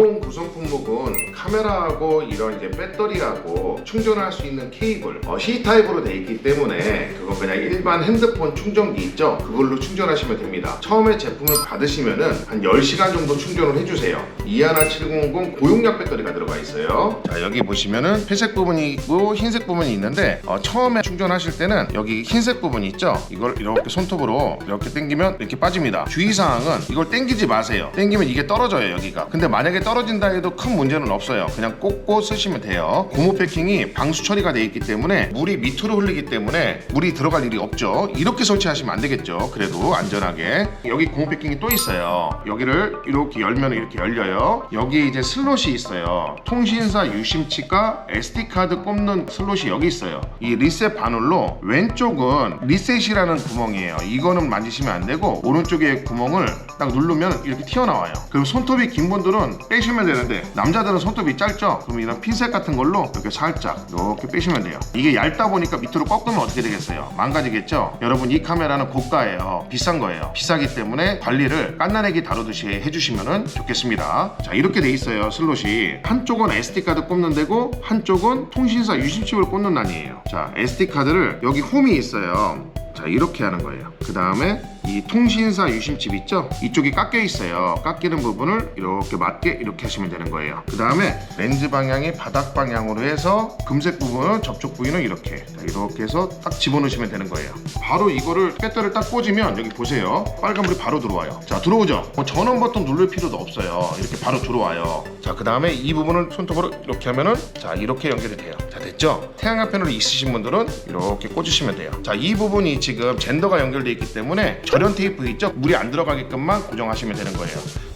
기본 구성 품목은 카메라하고 이런 이제 배터리하고 충전할 수 있는 케이블 어, C 타입으로 돼 있기 때문에 그건 그냥 일반 핸드폰 충전기 있죠? 그걸로 충전하시면 됩니다. 처음에 제품을 받으시면은 한 10시간 정도 충전을 해주세요. 이하나 700 고용량 배터리가 들어가 있어요. 자 여기 보시면은 회색 부분이 있고 흰색 부분이 있는데 어, 처음에 충전하실 때는 여기 흰색 부분 있죠? 이걸 이렇게 손톱으로 이렇게 당기면 이렇게 빠집니다. 주의사항은 이걸 당기지 마세요. 당기면 이게 떨어져요 여기가. 근데 만약에 떨어진다 해도 큰 문제는 없어요. 그냥 꽂고 쓰시면 돼요. 고무 패킹이 방수 처리가 되어 있기 때문에 물이 밑으로 흘리기 때문에 물이 들어 갈 일이 없죠. 이렇게 설치하시면 안 되겠죠. 그래도 안전하게. 여기 고무 패킹이 또 있어요. 여기를 이렇게 열면 이렇게 열려요. 여기 이제 슬롯이 있어요. 통신사 유심치가 SD카드 꼽는 슬롯이 여기 있어요. 이 리셋 바늘로 왼쪽은 리셋이라는 구멍이에요. 이거는 만지시면 안 되고 오른쪽에 구멍을 딱 누르면 이렇게 튀어나와요. 그럼 손톱이 긴 분들은 빼시면 되는데 남자들은 손톱이 짧죠? 그럼 이런 핀셋 같은 걸로 이렇게 살짝 이렇게 빼시면 돼요. 이게 얇다 보니까 밑으로 꺾으면 어떻게 되겠어요 망가지겠죠? 여러분 이 카메라는 고가예요. 비싼 거예요. 비싸기 때문에 관리를 깐나내기 다루듯이 해주시면 좋겠습니다. 자 이렇게 돼 있어요 슬롯이. 한쪽은 SD카드 꼽는 데고 한쪽은 통신사 유심칩을 꽂는 난이에요. 자 SD카드를 여기 홈이 있어요. 자 이렇게 하는 거예요. 그 다음에 이 통신사 유심칩 있죠? 이쪽이 깎여 있어요. 깎이는 부분을 이렇게 맞게 이렇게 하시면 되는 거예요. 그 다음에 렌즈 방향이 바닥 방향으로 해서 금색 부분은 접촉 부위는 이렇게. 자, 이렇게 해서 딱 집어넣으시면 되는 거예요. 바로 이거를 배터리를 딱 꽂으면 여기 보세요. 빨간불이 바로 들어와요. 자 들어오죠? 뭐 전원 버튼 누를 필요도 없어요. 이렇게 바로 들어와요. 자 그 다음에 이 부분을 손톱으로 이렇게 하면은 자 이렇게 연결이 돼요. 자 됐죠? 태양광 패널이 있으신 분들은 이렇게 꽂으시면 돼요. 자 이 부분이 지금 젠더가 연결돼 있기 때문에 절연 테이프 있죠? 물이 안 들어가게끔만 고정하시면 되는 거예요